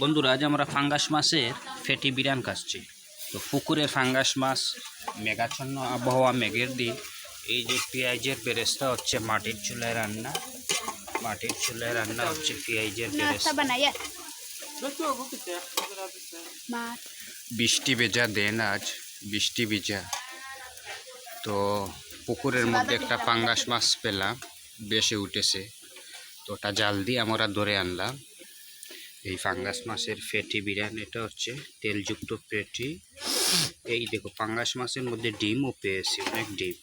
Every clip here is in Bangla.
বন্ধুরা আজ আমরা ফাঙ্গাস মাছের ফেটি বিরান কাটছি। তো পুকুরে ফাঙ্গাস মাছ মেঘাচ্ছন্ন আবহাওয়া মেঘের দিন। এই যে পেঁয়াজের বেরেস্তা হচ্ছে মাটির চুলায় রান্না। মাটির চুলায় রান্না হচ্ছে পেঁয়াজের বেরেস্তা। বৃষ্টি ভেজা দেন আজ বৃষ্টি ভেজা। তো পুকুরের মধ্যে একটা পাঙ্গাস মাছ পেলাম বেশে উঠেছে। তো ওটা জাল দিয়ে আমরা ধরে আনলাম। এই ফাঙ্গাস মাছের ফেটি বিরিয়ানি, এটা হচ্ছে তেলযুক্ত পেটি এই দেখো পাঙ্গাস মাছের মধ্যে ডিমও পেয়েছি, অনেক ডিম।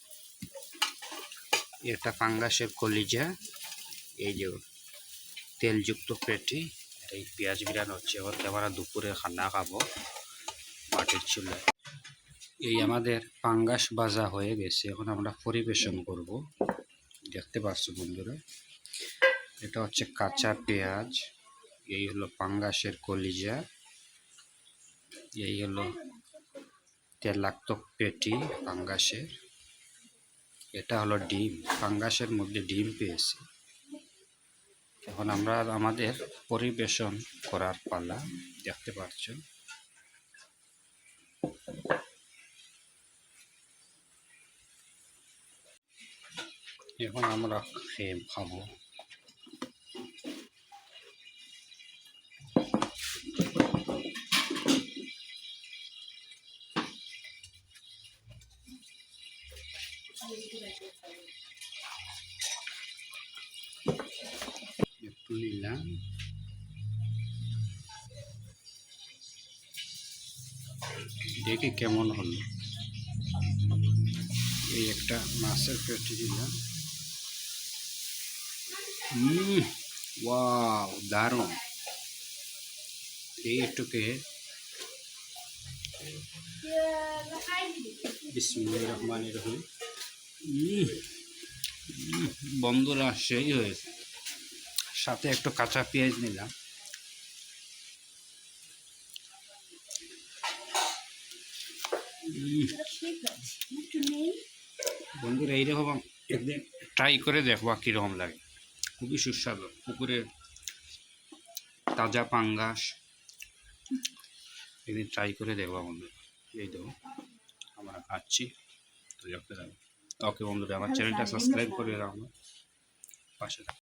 এটা পাঙ্গাসের কলিজা, এই যে তেলযুক্ত পেটি এই পেঁয়াজ বিরিয়ানি হচ্ছে এখন আমরা দুপুরে খানা খাব, মাটির চুলায় এই আমাদের পাঙ্গাস ভাজা হয়ে গেছে, এখন আমরা পরিবেশন করব। দেখতে পাচ্ছ বন্ধুরা, এটা হচ্ছে কাঁচা পেঁয়াজ। এই হলো পাঙ্গাসের কলিজা, এই হলো তেলাক্তক পেটি পাঙ্গাসের। এটা হলো ডিম, পাঙ্গাসের মধ্যে ডিম পেয়েছি। এখন আমরা আমাদের পরিবেশন করার পালা, দেখতে পাচ্ছ। এখন আমরা খেয়ে খাব। একটু নিলাম। দেখি কেমন হলো। এই একটা মাছের পেটি দিলাম। হুম ওয়াও, দারুণ। এইটুকে বিসমুল্লাহ রহমান রহিম। বন্ধুরা, সেই হয়েছে। সাথে একটু কাঁচা পেঁয়াজ নিলাম। বন্ধুরা, এইরকম একদিন ট্রাই করে দেখবা কীরকম লাগে। খুবই সুস্বাদু। পুকুরের তাজা পাঙ্গাস। একদিন ট্রাই করে দেখবা বন্ধুরা। এই দেখো, আমরা খাচ্ছি। তো দেখতে ওকে বন্ধুরা আমার চ্যানেলটা সাবস্ক্রাইব করে রাখুন পাশে